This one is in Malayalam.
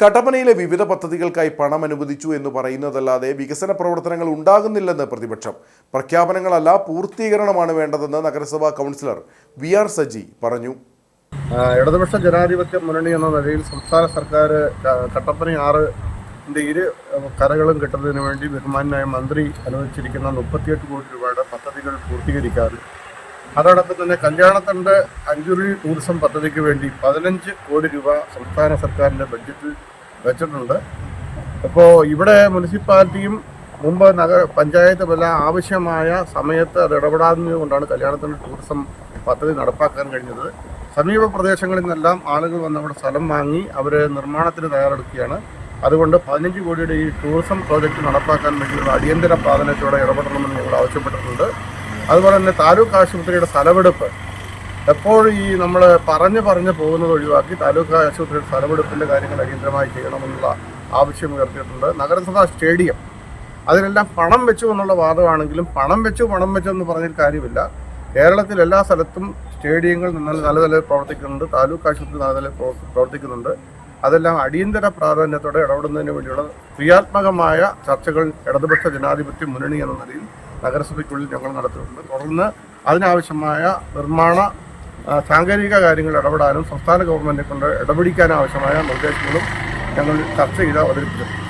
കട്ടപ്പനയിലെ വിവിധ പദ്ധതികൾക്കായി പണം അനുവദിച്ചു എന്ന് പറയുന്നതല്ലാതെ വികസന പ്രവർത്തനങ്ങൾ ഉണ്ടാകുന്നില്ലെന്ന് പ്രതിപക്ഷം. പ്രഖ്യാപനങ്ങളല്ല പൂർത്തീകരണമാണ് വേണ്ടതെന്ന് നഗരസഭാ കൗൺസിലർ വി ആർ സജി പറഞ്ഞു. ഇടതുപക്ഷ ജനാധിപത്യ മുന്നണി എന്ന നിലയിൽ സംസ്ഥാന സർക്കാർ കട്ടപ്പന ആറിന്റെ ഇരു കരകളും കിട്ടുന്നതിന് വേണ്ടി ബഹുമാനായ മന്ത്രി അനുവദിച്ചിരിക്കുന്ന മുപ്പത്തിയെട്ട് കോടി രൂപയുടെ പദ്ധതികൾ പൂർത്തീകരിക്കാറ്. അതോടൊപ്പം തന്നെ കല്യാണത്തണ്ട് അഞ്ചുറി ടൂറിസം പദ്ധതിക്ക് വേണ്ടി പതിനഞ്ച് കോടി രൂപ സംസ്ഥാന സർക്കാരിന്റെ ബഡ്ജറ്റിൽ വെച്ചിട്ടുണ്ട്. അപ്പോൾ ഇവിടെ മുനിസിപ്പാലിറ്റിയും മുമ്പ് നഗര പഞ്ചായത്തുമെല്ലാം ആവശ്യമായ സമയത്ത് അത് ഇടപെടാവുന്നത് കൊണ്ടാണ് കല്യാണത്തിന്റെ ടൂറിസം പദ്ധതി നടപ്പാക്കാൻ കഴിഞ്ഞത്. സമീപ പ്രദേശങ്ങളിൽ നിന്നെല്ലാം ആളുകൾ വന്ന് അവിടെ സ്ഥലം വാങ്ങി അവർ നിർമ്മാണത്തിന് തയ്യാറെടുക്കുകയാണ്. അതുകൊണ്ട് പതിനഞ്ച് കോടിയുടെ ഈ ടൂറിസം പ്രോജക്റ്റ് നടപ്പാക്കാൻ വേണ്ടിയുള്ള അടിയന്തര പ്രാധാന്യത്തോടെ ഇടപെടണമെന്ന് ഞങ്ങൾ ആവശ്യപ്പെട്ടിട്ടുണ്ട്. അതുപോലെ തന്നെ താലൂക്ക് ആശുപത്രിയുടെ സ്ഥലമെടുപ്പ്. എപ്പോഴും ഈ നമ്മൾ പറഞ്ഞു പറഞ്ഞു പോകുന്നത് ഒഴിവാക്കി താലൂക്ക് ആശുപത്രിയുടെ സ്ഥലമെടുപ്പിന്റെ കാര്യങ്ങൾ അടിയന്തരമായി ചെയ്യണമെന്നുള്ള ആവശ്യം ഉയർത്തിയിട്ടുണ്ട്. നഗരസഭാ സ്റ്റേഡിയം. അതിനെല്ലാം പണം വെച്ചു എന്നുള്ള വാദമാണെങ്കിലും പണം വെച്ചു പണം വെച്ചു എന്ന് പറഞ്ഞൊരു കാര്യമില്ല. കേരളത്തിൽ എല്ലാ സ്ഥലത്തും സ്റ്റേഡിയങ്ങൾ നല്ല നല്ല നിലയിൽ പ്രവർത്തിക്കുന്നുണ്ട്. താലൂക്ക് ആശുപത്രി നല്ല നിലയിൽ പ്രവർത്തിക്കുന്നുണ്ട്. അതെല്ലാം അടിയന്തര പ്രാധാന്യത്തോടെ ഇടപെടുന്നതിന് വേണ്ടിയുള്ള ക്രിയാത്മകമായ ചർച്ചകൾ ഇടതുപക്ഷ ജനാധിപത്യ മുന്നണി എന്ന നിലയിൽ നഗരസഭയ്ക്കുള്ളിൽ ഞങ്ങൾ നടത്തിയിട്ടുണ്ട്. തുടർന്ന് അതിനാവശ്യമായ നിർമ്മാണ സാങ്കേതിക കാര്യങ്ങൾ ഇടപെടാനും സംസ്ഥാന ഗവൺമെന്റിനെ കൊണ്ട് ഇടപെടിക്കാനാവശ്യമായ നിർദ്ദേശങ്ങളും ഞങ്ങൾ ചർച്ച ചെയ്ത് അവതരിപ്പിച്ചിട്ടുണ്ട്.